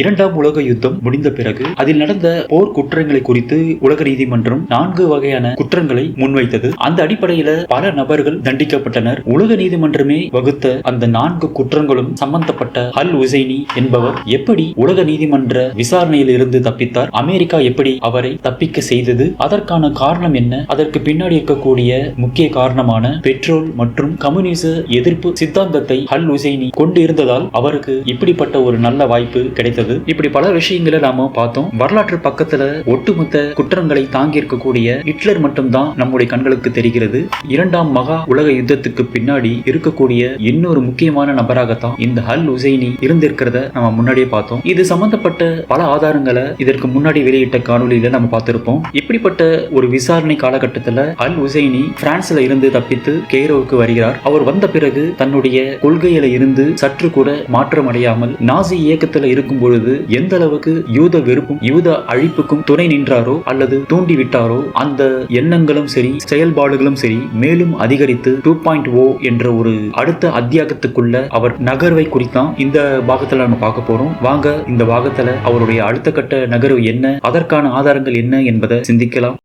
இரண்டாம் உலக யுத்தம் முடிந்த பிறகு அதில் நடந்த போர் குற்றங்களை குறித்து உலக நீதிமன்றம் நான்கு வகையான குற்றங்களை முன்வைத்தது. அந்த அடிப்படையில பல நபர்கள் தண்டிக்கப்பட்டனர். உலக நீதிமன்றமே வகுத்த அந்த நான்கு குற்றங்களும் சம்பந்தப்பட்ட அல் உசைனி என்பவர் எப்படி உலக நீதிமன்ற விசாரணையில் இருந்து தப்பித்தார்? அமெரிக்கா எப்படி அவரை தப்பிக்க செய்தது? அதற்கான காரணம் என்ன? அதற்கு பின்னாடி இருக்கக்கூடிய முக்கிய காரணமான பெட்ரோல் மற்றும் கம்யூனிச எதிர்ப்பு சித்தாந்தத்தை அல் உசைனி கொண்டு இருந்ததால் அவருக்கு இப்படிப்பட்ட ஒரு நல்ல வாய்ப்பு கிடைத்தது. இப்படி பல விஷயங்களை நாம பார்த்தோம். வரலாற்று பக்கத்துல ஒட்டுமொத்த குற்றங்களை தாங்கி இருக்கக்கூடிய ஹிட்லர் மட்டும்தான் நம்முடைய கண்களுக்கு தெரிகிறது. இரண்டாம் மகா உலக யுத்தத்துக்கு பின்னாடி இருக்கக்கூடிய இன்னொரு முக்கியமான நபராகத்தான் இந்த ஹல் உசைனி இருந்திருக்கிறத நம்ம முன்னாடியே பார்த்தோம். இது சம்பந்தப்பட்ட பல ஆதாரங்களை இதற்கு முன்னாடி வெளியிட்ட காணொலியில நம்ம பார்த்திருப்போம். இப்படிப்பட்ட ஒரு விசாரணை காலகட்டத்துல அல் உசைனி பிரான்ஸ்ல இருந்து தப்பித்து கெய்ரோவுக்கு வருகிறார். அவர் வந்த பிறகு தன்னுடைய கொள்கையில இருந்து சற்று கூட மாற்றம் அடையாமல் நாசி இயக்கத்துல இருக்கும்போது பொழுது எந்த அளவுக்கு யூத வெறுப்பும் யூத அழிப்புக்கும் துணை நின்றாரோ அல்லது தூண்டிவிட்டாரோ அந்த எண்ணங்களும் சரி செயல்பாடுகளும் சரி மேலும் அதிகரித்து டூ பாயிண்ட் ஓ என்ற ஒரு அடுத்த அத்தியாகத்துக்குள்ள அவர் நகர்வை குறித்தான் இந்த பாகத்துல நம்ம பார்க்க போறோம். வாங்க இந்த பாகத்துல அவருடைய அடுத்த கட்ட நகர்வு என்ன அதற்கான ஆதாரங்கள் என்ன என்பதை சிந்திக்கலாம்.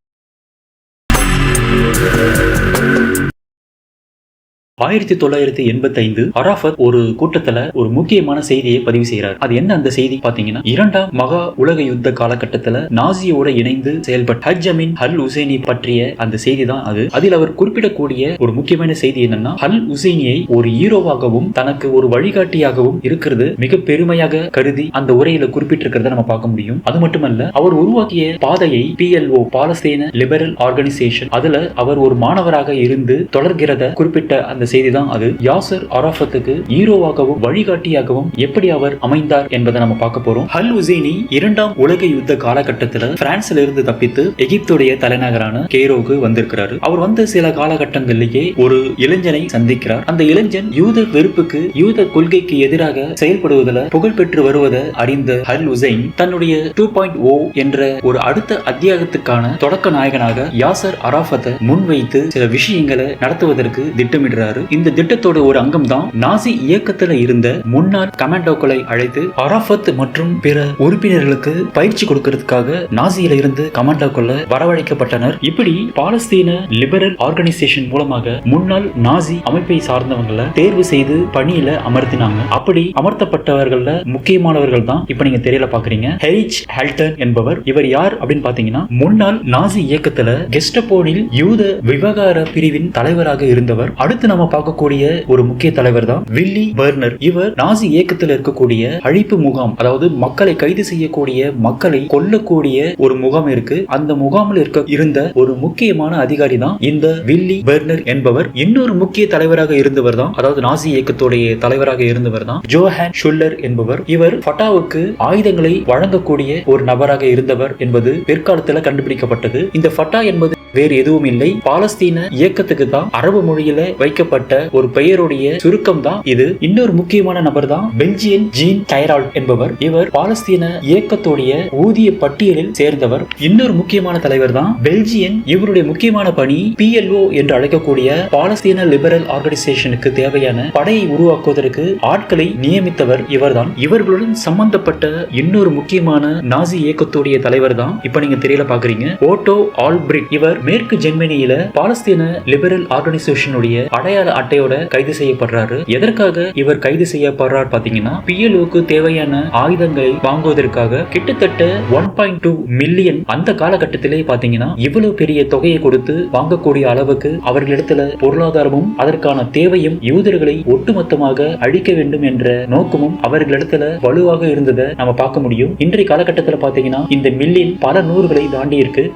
ஆயிரத்தி தொள்ளாயிரத்தி எண்பத்தி ஐந்து அராஃபத் ஒரு கூட்டத்துல ஒரு முக்கியமான செய்தியை பதிவு செய்யறார் அது என்ன அந்த செய்தி பாத்தீங்கன்னா இரண்டாம் மகா உலக யுத்த காலகட்டத்துல நாசியோட இணைந்து செயல்பட்ட ஹஜ் அமின் ஹல் உசேனி பற்றிய அந்த செய்தி தான் அது. அதில் அவர் குறிப்பிடக்கூடிய ஒரு முக்கியமான செய்தி என்னன்னா ஹல் உசேனியை ஒரு ஹீரோவாகவும் தனக்கு ஒரு வழிகாட்டியாகவும் இருக்கிறது மிக பெருமையாக கருதி அந்த உரையில குறிப்பிட்டிருக்கிறத நம்ம பார்க்க முடியும். அது மட்டுமல்ல அவர் உருவாக்கிய பாதையை பிஎல்ஓ பாலஸ்தீன லிபரல் ஆர்கனைசேஷன் அதுல அவர் ஒரு மாணவராக இருந்து தொடர்கிறத குறிப்பிட்ட அந்த செய்தி தான் அது. யாசர் அராஃபத்துக்கு ஹீரோவாகவும் வழிகாட்டியாகவும் எப்படி அவர் அமைந்தார் என்பதை நம்ம பார்க்க போறோம். ஹல் உசேனி இரண்டாம் உலக யுத்த காலகட்டத்தில் பிரான்ஸ்ல இருந்து தப்பித்து எகிப்துடைய தலைநகரான கேரோவுக்கு வந்திருக்கிறாரு. அவர் வந்த சில காலகட்டங்களிலேயே ஒரு இளைஞனை சந்திக்கிறார். அந்த இளைஞன் யூத வெறுப்புக்கு யூத கொள்கைக்கு எதிராக செயல்படுவதில் புகழ்பெற்று வருவதை அறிந்த ஹல் உசைன் தன்னுடைய டூ பாயிண்ட் ஓ என்ற ஒரு அடுத்த அத்தியாயத்துக்கான தொடக்க நாயகனாக யாசர் அராஃபத்தை முன்வைத்து சில விஷயங்களை நடத்துவதற்கு திட்டமிடுறாரு. இந்த திட்டத்தோட ஒரு அங்கம் தான் நாசி இயக்கத்துல இருந்த முன்னாள் கமாண்டோக்களை அழைத்து அராஃபத் மற்றும் பிற உறுப்பினர்களுக்கு பயிற்சி கொடுக்கறதுக்காக நாசியில இருந்து கமாண்டோக்கள் வரவழைக்கப்பட்டனர். இப்படி பாலஸ்தீன லிபரல் ஆர்கனைசேஷன் மூலமாக முன்னாள் நாசி அமைப்பை சார்ந்தவங்களை தேர்வு செய்து பணியில அமர்த்தினாங்க. அப்படி அமர்த்தப்பட்டவர்கள முக்கியமானவர்கள் தான் இப்ப நீங்க தெரியல பாக்குறீங்க. ஹெரிச் ஹெல்டன் என்பவர். இவர் யார் அப்படின்னு பாத்தீங்கன்னா முன்னாள் நாசி இயக்கத்துல கெஸ்டபோனில் யூத விவகார பிரிவின் தலைவராக இருந்தவர். அடுத்து நம்ம பார்க்கக்கூடிய ஒரு முக்கிய தலைவர் தான் வில்லி பர்னர் இவர் நாசி இயக்கத்தில் இருக்கக்கூடிய அழிப்பு முகாம் அதாவது மக்களை கைது செய்யக்கூடிய மக்களை கொல்லக்கூடிய ஒரு முகாம் இருக்கு. அந்த முகாமில் இருக்க இருந்த ஒரு முக்கியமான அதிகாரி தான் இந்த வில்லி பெர்னர் என்பவர். இன்னொரு முக்கிய தலைவராக இருந்தவர் தான் அதாவது நாசி இயக்கத்துடைய தலைவராக இருந்தவர் தான் ஜோஹான் ஷுல்லர் என்பவர். இவர் ஃபட்டாவுக்கு ஆயுதங்களை வழங்கக்கூடிய ஒரு நபராக இருந்தவர் என்பது பிற்காலத்தில் கண்டுபிடிக்கப்பட்டது. இந்த ஃபட்டா என்பது வேறு எதுவும் இல்லை. பாலஸ்தீன இயக்கத்துக்கு தான் அரபு மொழியில வைக்க கொடுக்கப்பட்ட ஒரு பெயருடைய சுருக்கம் தான் இது. இன்னொரு முக்கியமான நபர் தான் பெல்ஜியன் ஜீன் கைரால் என்பவர். இவர் பாலஸ்தீன இயக்கத்துடைய ஊதிய பட்டியலில் சேர்ந்தவர். இன்னொரு முக்கியமான தலைவர் தான் பெல்ஜியன். இவருடைய முக்கியமான பணி பிஎல்ஓ என்று அழைக்கக்கூடிய பாலஸ்தீன லிபரல் ஆர்கனைசேஷனுக்கு தேவையான படையை உருவாக்குவதற்கு ஆட்களை நியமித்தவர் இவர்தான். இவர்களுடன் சம்பந்தப்பட்ட இன்னொரு முக்கியமான நாசி இயக்கத்துடைய தலைவர் தான் இப்ப நீங்க தெரியல பாக்குறீங்க. ஓட்டோ ஆல்பிரிட். இவர் மேற்கு ஜெர்மனியில பாலஸ்தீன லிபரல் ஆர்கனைசேஷனுடைய அடையாள அட்டையோட கைது செய்யப்படுறாரு. எதற்காக இவர் கைது செய்யப்படுறார் பாத்தீங்கன்னா பிஎல்ஓக்கு தேவையான ஆயுதங்களை வாங்குவதற்காக கிட்டத்தட்ட ஒன் பாயிண்ட் டூ மில்லியன் அந்த காலகட்டத்திலே பாத்தீங்கன்னா இவ்வளவு பெரிய தொகையை கொடுத்து வாங்கக்கூடிய அளவுக்கு அவர்களிடத்துல பொருளாதாரமும் அதற்கான தேவையும் யூதர்களை ஒட்டுமொத்தமாக அழிக்க வேண்டும் என்ற நோக்கமும் அவர்களிடத்துல வலுவாக இருந்ததை நம்ம பார்க்க முடியும். இன்றைய காலகட்டத்தில் பாத்தீங்கன்னா இந்த மில்லியன் பல நூறுகளை தாண்டி இருக்கு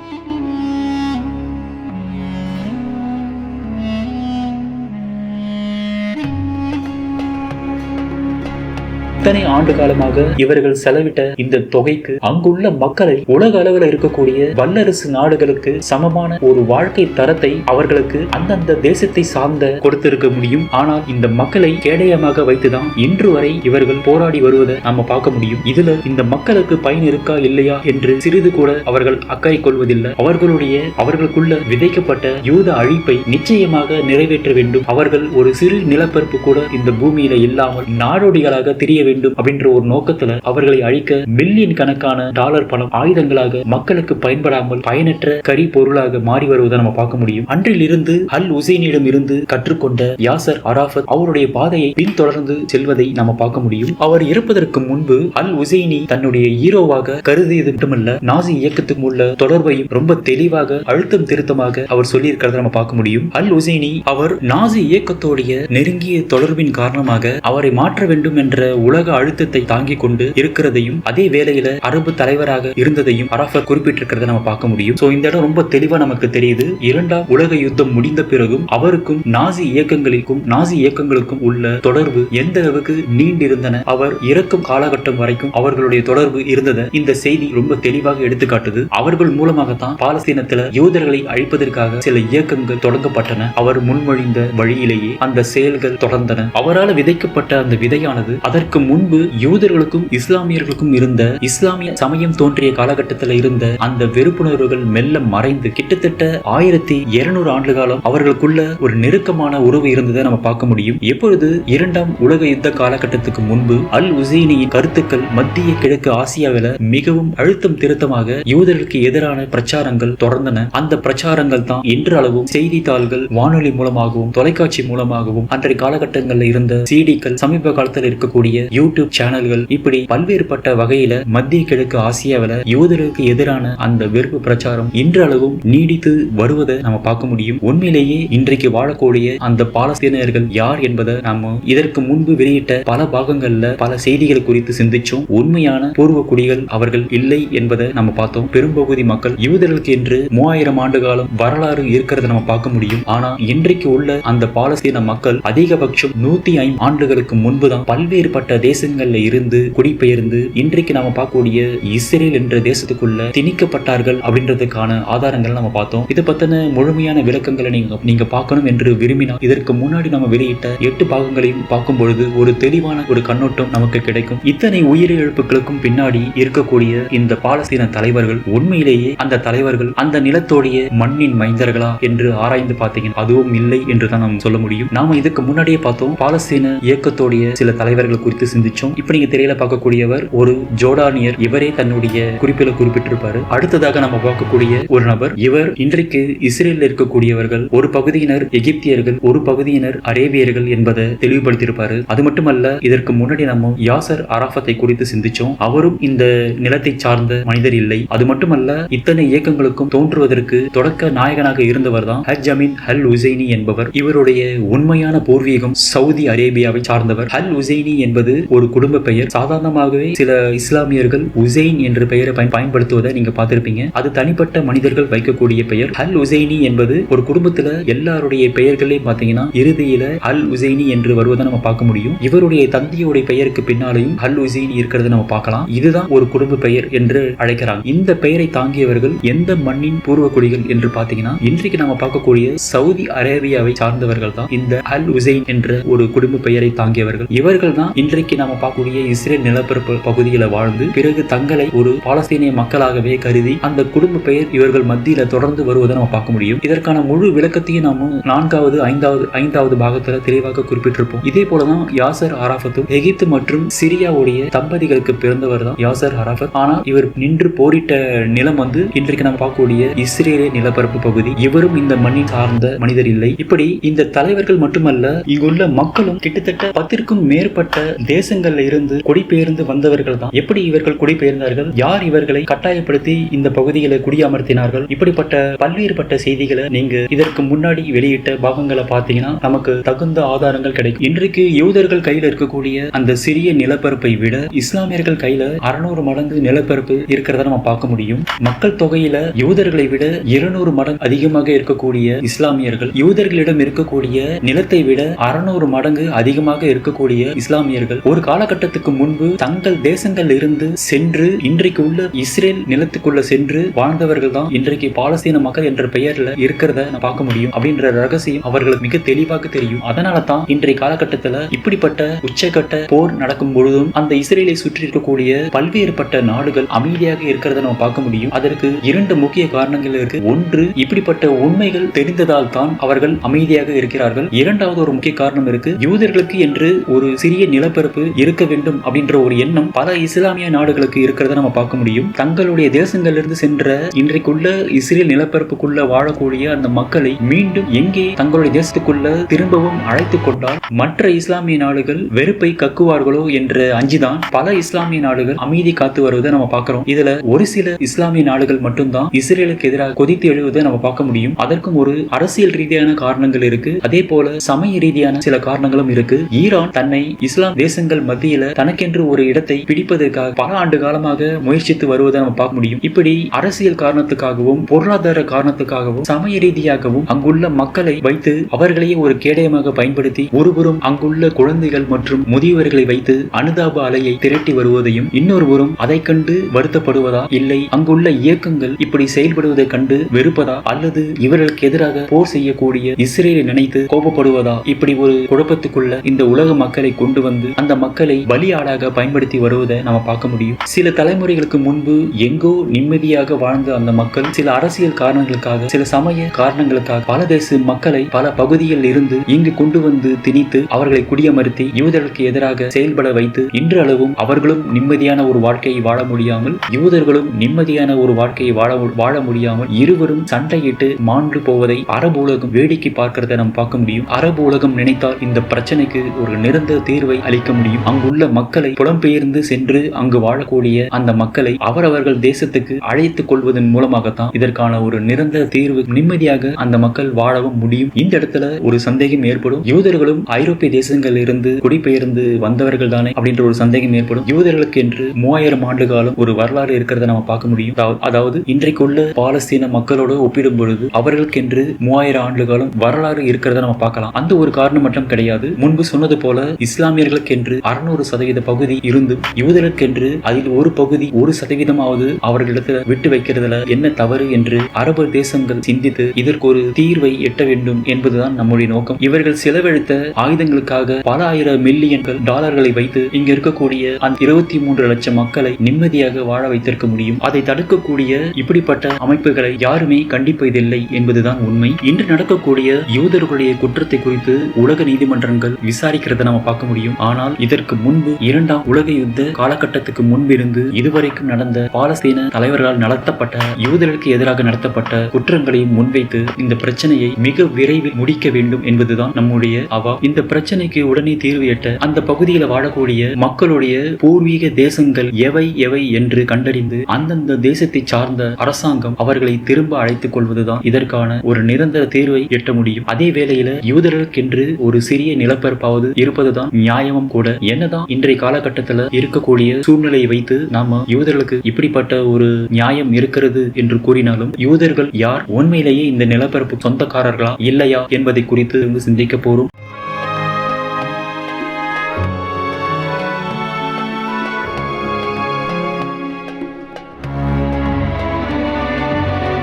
இத்தனை ஆண்டு காலமாக இவர்கள் செலவிட்ட இந்த தொகைக்கு அங்குள்ள மக்களை உலக அளவில் இருக்கக்கூடிய வல்லரசு நாடுகளுக்கு சமமான ஒரு வாழ்க்கை தரத்தை அவர்களுக்கு அந்தந்த தேசத்தை சார்ந்த கொடுத்திருக்க முடியும். ஆனால் இந்த மக்களை கேடயமாக வைத்துதான் இன்று வரை இவர்கள் போராடி வருவதை நம்ம பார்க்க முடியும். இதுல இந்த மக்களுக்கு பயன் இருக்கா இல்லையா என்று சிறிது கூட அவர்கள் அக்கறை கொள்வதில்லை. அவர்களுடைய அவர்களுக்குள்ள விதைக்கப்பட்ட யூத அழிப்பை நிச்சயமாக நிறைவேற்ற வேண்டும். அவர்கள் ஒரு சிறு நிலப்பரப்பு கூட இந்த பூமியில இல்லாமல் நாடோடிகளாக தெரிய வேண்டும் வேண்டும் அப்படின்ற ஒரு நோக்கத்துல அவர்களை அழிக்க மில்லியன் கணக்கான டாலர் பணம் ஆயுதங்களாக மக்களுக்கு பயன்படாமல் பயனற்ற கரி பொருளாக மாறி வருவதை நம்ம பார்க்க முடியும். அன்றிலிருந்து அல் உசைனிடம் இருந்து கற்றுக்கொண்ட யாசர் அராஃபத் அவருடைய பாதையை பின்தொடர்ந்து செல்வதை நம்ம பார்க்க முடியும். அவர் இறப்பதற்கு முன்பு அல் உசைனி தன்னுடைய ஹீரோவாக கருதியது மட்டுமல்ல நாசி இயக்கத்துக்கு உள்ள தொடர்பையும் ரொம்ப தெளிவாக அழுத்தம் திருத்தமாக அவர் சொல்லியிருக்கிறத நம்ம பார்க்க முடியும். அல் உசைனி அவர் நாசி இயக்கத்தோடைய நெருங்கிய தொடர்பின் காரணமாக அவரை மாற்ற வேண்டும் என்ற உலக உலக அழுத்தத்தை தாங்கிக் கொண்டு இருக்கிறதையும் அதே வேளையில அரபு தலைவராக இருந்ததையும் அரஃபர் குறிப்பிட்டிருக்கிறத நம்ம பார்க்க முடியும். சோ இந்த இடம் ரொம்ப தெளிவா நமக்கு தெரியுது. இரண்டாம் உலக யுத்தம் முடிந்த பிறகும் அவருக்கும் நாசி இயக்கங்களுக்கும் நாசி இயக்கங்களுக்கும் உள்ள தொடர்பு எந்த அளவுக்கு நீண்டிருந்தன அவர் இறக்கும் காலகட்டம் வரைக்கும் அவர்களுடைய தொடர்பு இருந்ததை இந்த செய்தி ரொம்ப தெளிவாக எடுத்துக்காட்டுது. அவர்கள் மூலமாகத்தான் பாலஸ்தீனத்துல யூதர்களை அழிப்பதற்காக சில இயக்கங்கள் தொடங்கப்பட்டன. அவர் முன்மொழிந்த வழியிலேயே அந்த செயல்கள் தொடர்ந்தன. அவரால் விதைக்கப்பட்ட அந்த விதையானது அதற்கு முன்பு யூதர்களுக்கும் இஸ்லாமியர்களுக்கும் இருந்த இஸ்லாமிய சமயம் தோன்றிய காலகட்டத்தில் இருந்த அந்த வெறுப்புணர்வுகள் மெல்ல மறைந்து கிட்டத்தட்ட ஆயிரத்தி இருநூறு ஆண்டு காலம் அவர்களுக்குள்ள ஒரு நெருக்கமான உறவு இருந்ததை நம்ம பார்க்க முடியும். எப்பொழுது இரண்டாம் உலக யுத்த காலகட்டத்துக்கு முன்பு அல் உசைனியின் கருத்துக்கள் மத்திய கிழக்கு ஆசியாவில மிகவும் அழுத்தம் திருத்தமாக யூதர்களுக்கு எதிரான பிரச்சாரங்கள் தொடர்ந்தன. அந்த பிரச்சாரங்கள் தான் இன்றளவும் செய்தித்தாள்கள் வானொலி மூலமாகவும் தொலைக்காட்சி மூலமாகவும் அன்றைய காலகட்டங்களில் இருந்த சிடிக்கள் சமீப காலத்தில் இருக்கக்கூடிய யூடியூப் சேனல்கள் இப்படி பல்வேறுபட்ட வகையில மத்திய கிழக்கு ஆசியாவில யூதர்களுக்கு எதிரான அந்த வெறுப்பு பிரச்சாரம் இன்றளவும் நீடித்து வருவதை நம்ம பார்க்க முடியும். உண்மையிலேயே இன்றைக்கு வாழக்கூடிய அந்த பாலஸ்தீனியர்கள் யார் என்பதை நாம இதற்கு முன்பு வெளியிட்ட பல பாகங்கள்ல பல செய்திகள் குறித்து சிந்திச்சோம். உண்மையான பூர்வ குடிகள் அவர்கள் இல்லை என்பதை நம்ம பார்த்தோம். பெரும்பகுதி மக்கள் யூதர்களுக்கு என்று மூவாயிரம் ஆண்டு காலம் வரலாறு இருக்கிறத நம்ம பார்க்க முடியும். ஆனா இன்றைக்கு உள்ள அந்த பாலஸ்தீன மக்கள் அதிகபட்சம் நூத்தி ஐந்து ஆண்டுகளுக்கு முன்புதான் பல்வேறுபட்ட தேசங்கள்ல இருந்து குடிபெயர்ந்து இன்றைக்கு நாம பார்க்கக்கூடிய இஸ்ரேல் என்ற தேசத்துக்குள்ள திணிக்கப்பட்டார்கள் அப்படின்றதுக்கான ஆதாரங்கள் நம்ம பார்த்தோம். இதை பத்தின முழுமையான விளக்கங்களை நீங்க நீங்க பார்க்கணும் என்று விரும்பினால் இதற்கு முன்னாடி நம்ம வெளியிட்ட எட்டு பாகங்களையும் பார்க்கும் பொழுது ஒரு தெளிவான ஒரு கண்ணோட்டம் நமக்கு கிடைக்கும். இத்தனை உயிரிழப்புகளுக்கும் பின்னாடி இருக்கக்கூடிய இந்த பாலஸ்தீன தலைவர்கள் உண்மையிலேயே அந்த தலைவர்கள் அந்த நிலத்தோடைய மண்ணின் மைந்தர்களா என்று ஆராய்ந்து பார்த்தீங்கன்னா அதுவும் இல்லை என்று தான் நாம் சொல்ல முடியும். நாம இதுக்கு முன்னாடியே பார்த்தோம் பாலஸ்தீன இயக்கத்தோடைய சில தலைவர்கள் குறித்து சிந்திச்சோம். இப்ப நீங்க திரையில பார்க்கக்கூடியவர் ஒரு ஜோர்டானியர். இவரே தன்னுடைய குறிப்பில குறிப்பிட்டிருப்பாரு. அடுத்ததாக நம்ம பார்க்கக்கூடிய ஒரு நபர். இவர் இன்றைக்கு இஸ்ரேலில் இருக்கக்கூடியவர்கள் ஒரு பகுதியினர் எகிப்தியர்கள் ஒரு பகுதியினர் அரேபியர்கள் என்பதை தெளிவுபடுத்தியிருப்பாரு. அது மட்டுமல்ல இதற்கு முன்னாடி நம்ம யாசர் அராஃபத்தை குறித்து சிந்திச்சோம். அவரும் இந்த நிலத்தை சார்ந்த மனிதர் இல்லை. அது மட்டுமல்ல இத்தனை இயக்கங்களுக்கும் தோன்றுவதற்கு தொடக்க நாயகனாக இருந்தவர் தான் ஹஜ் அமீன் ஹல் உசைனி என்பவர். இவருடைய உண்மையான பூர்வீகம் சவுதி அரேபியாவை சார்ந்தவர். ஹல் உசைனி என்பது ஒரு குடும்ப பெயர். சாதாரணமாகவே சில இஸ்லாமியர்கள் உசைன் என்ற பெயரை பயன்படுத்துவதை நீங்க பார்த்திருப்பீங்க. அது தனிப்பட்ட மனிதர்கள் வைக்கக்கூடிய பெயர். அல் உசைனி என்பது ஒரு குடும்பத்துல எல்லாருடைய பெயர்களே பாத்தீங்கன்னா இறுதியில அல் உசைனி என்று வருவதை நம்ம பார்க்க முடியும். இவருடைய தந்தையுடைய பெயருக்கு பின்னாலையும் அல் உசைனி இருக்கிறத நம்ம பார்க்கலாம். இதுதான் ஒரு குடும்ப பெயர் என்று அழைக்கிறாங்க. இந்த பெயரை தாங்கியவர்கள் எந்த மண்ணின் பூர்வ குடிகள் என்று பாத்தீங்கன்னா இன்றைக்கு நம்ம பார்க்கக்கூடிய சவுதி அரேபியாவை சார்ந்தவர்கள் தான் இந்த அல் உசைன் என்ற ஒரு குடும்ப பெயரை தாங்கியவர்கள். இவர்கள் தான் இன்றைக்கு இன்னைக்கு நாம பார்க்கக்கூடிய இஸ்ரேல் நிலப்பரப்பு பகுதியில் வாழ்ந்து பிறகு தங்களை ஒரு பாலஸ்தீனிய மக்களாகவே கருதி அந்த குடும்ப பெயர் இவர்கள் மத்தியில தொடர்ந்து வருவதை நம்ம பார்க்க முடியும். இதற்கான முழு விளக்கத்தையும் நாம நான்காவது ஐந்தாவது ஐந்தாவது பாகத்துல தெளிவாக குறிப்பிட்டிருப்போம். இதே போலதான் யாசர் அராஃபத்தும் எகிப்து மற்றும் சிரியாவுடைய தம்பதிகளுக்கு பிறந்தவர் தான் யாசர் அராஃபத் ஆனா இவர் நின்று போரிட்ட நிலம் வந்து இன்றைக்கு நம்ம பார்க்கக்கூடிய இஸ்ரேலிய நிலப்பரப்பு பகுதி. இவரும் இந்த மண்ணின் சார்ந்த மனிதர் இல்லை. இப்படி இந்த தலைவர்கள் மட்டுமல்ல இங்குள்ள மக்களும் கிட்டத்தட்ட பத்திற்கும் மேற்பட்ட தேச தேசங்கள்ல இருந்து குடிபெயர்ந்து வந்தவர்கள் தான். எப்படி இவர்கள் குடிபெயர்ந்தார்கள்? யார் இவர்களை கட்டாயப்படுத்தி இந்த பகுதிகளை குடியமர்த்தினார்கள் இப்படிப்பட்ட பல்வேறுபட்ட செய்திகளை நீங்க இதற்கு முன்னாடி வெளியிட்ட பாகங்களை பார்த்தீங்கன்னா நமக்கு தகுந்த ஆதாரங்கள் கிடைக்கும். இன்றைக்கு யூதர்கள் கையில் இருக்கக்கூடிய அந்த சிறிய நிலப்பரப்பை விட இஸ்லாமியர்கள் கையில அறுநூறு மடங்கு நிலப்பரப்பு இருக்கிறத நம்ம பார்க்க முடியும். மக்கள் தொகையில யூதர்களை விட இருநூறு மடங்கு அதிகமாக இருக்கக்கூடிய இஸ்லாமியர்கள் யூதர்களிடம் இருக்கக்கூடிய நிலத்தை விட அறுநூறு மடங்கு அதிகமாக இருக்கக்கூடிய இஸ்லாமியர்கள் ஒரு காலகட்டத்துக்கு முன்பு தங்கள் தேசங்கள் இருந்து சென்று இன்றைக்கு உள்ள இஸ்ரேல் நிலத்துக்குள்ள சென்று வாழ்ந்தவர்கள் தான் இன்றைக்கு பாலஸ்தீன மக்கள் என்ற பெயர்ல இருக்கிறத நான் பார்க்க முடியும் அப்படின்ற ரகசியம் அவர்களுக்கு மிக தெளிவாக தெரியும். அதனால தான் இன்றைய காலகட்டத்துல இப்படிப்பட்ட உச்சகட்ட போர் நடக்கும் பொழுதும் அந்த இஸ்ரேலை சுற்றி இருக்கக்கூடிய பல்வேறுபட்ட நாடுகள் அமைதியாக இருக்கிறத நம்ம பார்க்க முடியும். அதற்கு இரண்டு முக்கிய காரணங்கள் இருக்கு. ஒன்று இப்படிப்பட்ட உண்மைகள் தெரிந்ததால் தான் அவர்கள் அமைதியாக இருக்கிறார்கள். இரண்டாவது ஒரு முக்கிய காரணம் இருக்கு. யூதர்களுக்கு என்று ஒரு சிறிய நிலப்பரப்பு இருக்க வேண்டும் அப்படின்ற ஒரு எண்ணம் பல இஸ்லாமிய நாடுகளுக்கு இருக்கிறத நம்ம பார்க்க முடியும். தங்களுடைய தேசங்களிலிருந்து சென்ற இன்றைக்குள்ள இஸ்ரேல் நிலப்பரப்புக்குள்ள வாழக்கூடிய அந்த மக்களை மீண்டும் எங்கே தங்களுடைய தேசத்துக்குள்ள திரும்பவும் அழைத்து கொண்டால் மற்ற இஸ்லாமிய நாடுகள் வெறுப்பை கக்குவார்களோ என்ற அஞ்சுதான் பல இஸ்லாமிய நாடுகள் அமைதி காத்து வருவதை நம்ம பார்க்கிறோம். இதுல ஒரு சில இஸ்லாமிய நாடுகள் மட்டும்தான் இஸ்ரேலுக்கு எதிராக கொதித்து எழுவதை நம்ம பார்க்க முடியும். அதற்கும் ஒரு அரசியல் ரீதியான காரணங்கள் இருக்கு. அதே போல சமய ரீதியான சில காரணங்களும் இருக்கு. ஈரான் தன்னை இஸ்லாம் தேசங்கள் மத்தியில தனக்கென்று ஒரு இடத்தை பிடிப்பதற்காக பல ஆண்டு காலமாக முயற்சித்து வருவதை நம்ம பார்க்க முடியும். இப்படி அரசியல் காரணத்துக்காகவும் பொருளாதார காரணத்துக்காகவும் சமய ரீதியாகவும் அங்குள்ள மக்களை வைத்து அவர்களையே ஒரு கேடயமாக பயன்படுத்தி ஒருபுறம் அங்குள்ள குழந்தைகள் மற்றும் முதியவர்களை வைத்து அனுதாப அலையை திரட்டி வருவதையும் இன்னொருபுறம் அதை கண்டு வருத்தப்படுவதா? இல்லை அங்குள்ள இயக்கங்கள் இப்படி செயல்படுவதை கண்டு வெறுப்பதா? அல்லது இவர்களுக்கு எதிராக போர் செய்யக்கூடிய இஸ்ரேலை நினைத்து கோபப்படுவதா? இப்படி ஒரு குழப்பத்துக்குள்ள இந்த உலக மக்களை கொண்டு வந்து அந்த மக்களை பலியாடாக பயன்படுத்தி வருவதை நம்ம பார்க்க முடியும். சில தலைமுறைகளுக்கு முன்பு எங்கோ நிம்மதியாக வாழ்ந்த அந்த மக்கள் சில அரசியல் காரணங்களுக்காக சில சமய காரணங்களுக்காக பல தேச மக்களை பல பகுதியில் இருந்து இங்கு கொண்டு வந்து திணித்து அவர்களை குடியமர்த்தி யூதர்களுக்கு எதிராக செயல்பட வைத்து இன்றளவும் அவர்களும் நிம்மதியான ஒரு வாழ்க்கையை வாழ முடியாமல் யூதர்களும் நிம்மதியான ஒரு வாழ்க்கையை வாழ வாழ முடியாமல் இருவரும் சண்டையிட்டு மாண்டு போவதை அரபு உலகம் வேடிக்கை பார்க்கிறத நம்ம பார்க்க முடியும். அரபு உலகம் நினைத்தால் இந்த பிரச்சனைக்கு ஒரு நிரந்தர தீர்வை அளிக்க முடியும் அங்குள்ள மக்களை புலம்பெயர்ந்து சென்று அங்கு வாழக்கூடிய அந்த மக்களை அவரவர்கள் தேசத்துக்கு அழைத்துக் கொள்வதன் மூலமாகத்தான் இதற்கான ஒரு நிரந்தர தீர்வு நிம்மதியாக அந்த மக்கள் வாழவும் முடியும். இந்த இடத்துல ஒரு சந்தேகம் ஏற்படும். யூதர்களும் ஐரோப்பிய தேசங்களில் இருந்து குடிபெயர்ந்து வந்தவர்கள் தானே அப்படின்ற ஒரு சந்தேகம் ஏற்படும். யூதர்களுக்கு என்று மூவாயிரம் ஆண்டு காலம் ஒரு வரலாறு இருக்கிறத நம்ம பார்க்க முடியும். அதாவது- இன்றைக்குள்ள பாலஸ்தீன மக்களோடு ஒப்பிடும் பொழுது அவர்களுக்கென்று மூவாயிரம் ஆண்டு காலம் வரலாறு இருக்கிறத நம்ம பார்க்கலாம். அந்த ஒரு காரணம் மட்டும் கிடையாது. முன்பு சொன்னது போல இஸ்லாமியர்களுக்கு என்று இஸ்லாமியர்களுக்கென்று அறுநூறு சதவீத பகுதி இருந்து யூதர்களுக்கென்று அதில் ஒரு பகுதி ஒரு சதவீதமாவது அவர்களிடத்துல விட்டு வைக்கிறதுல என்ன தவறு என்று அரபு தேசங்கள் சிந்தித்து இதற்கு ஒரு தீர்வை எட்ட வேண்டும் என்பதுதான் நம்முடைய நோக்கம். இவர்கள் செலவழித்த ஆயுதங்களுக்காக பல ஆயிரம் மில்லியன்கள் டாலர்களை வைத்து இங்க இருக்கக்கூடிய அந்த இருபத்தி மூன்று லட்சம் மக்களை நிம்மதியாக வாழ வைத்திருக்க முடியும். அதை தடுக்கக்கூடிய இப்படிப்பட்ட அமைப்புகளை யாருமே கண்டிப்பதில்லை என்பதுதான் உண்மை. இன்று நடக்கக்கூடிய யூதர்களுடைய குற்றத்தை குறித்து உலக நீதிமன்றங்கள் விசாரிக்கிறத நம்ம பார்க்க முடியும். ஆனால் இதற்கு முன்பு இரண்டாம் உலக யுத்த காலகட்டத்துக்கு முன்பிருந்து இதுவரைக்கும் நடந்த பாலஸ்தீன தலைவர்களால் நடத்தப்பட்ட யூதர்களுக்கு எதிராக நடத்தப்பட்ட குற்றங்களையும் முன்வைத்து இந்த பிரச்சனையை மிக விரைவில் முடிக்க வேண்டும் என்பதுதான் நம்முடைய அவா. இந்த பிரச்சனைக்கு உடனே தீர்வு எட்ட அந்த பகுதியில் வாழக்கூடிய மக்களுடைய பூர்வீக தேசங்கள் எவை எவை என்று கண்டறிந்து அந்தந்த தேசத்தை சார்ந்த அரசாங்கம் அவர்களை திரும்ப அழைத்துக் கொள்வதுதான் இதற்கான ஒரு நிரந்தர தீர்வை எட்ட முடியும். அதே வேளையில யூதர்களுக்கென்று ஒரு சிறிய நிலப்பரப்பாவது இருப்பதுதான் நியாயமும் கூட. என்னதான் இன்றைய காலகட்டத்துல இருக்கக்கூடிய சூழ்நிலையை வைத்து நாம யூதர்களுக்கு இப்படிப்பட்ட ஒரு நியாயம் இருக்கிறது என்று கூறினாலும் யூதர்கள் யார்? உண்மையிலேயே இந்த நிலப்பரப்பு சொந்தக்காரர்களா இல்லையா என்பதை குறித்து சிந்திக்க போறோம்.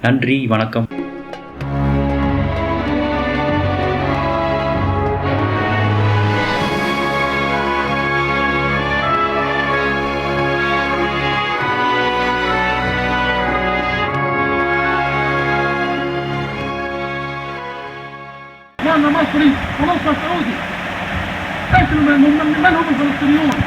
நன்றி வணக்கம். one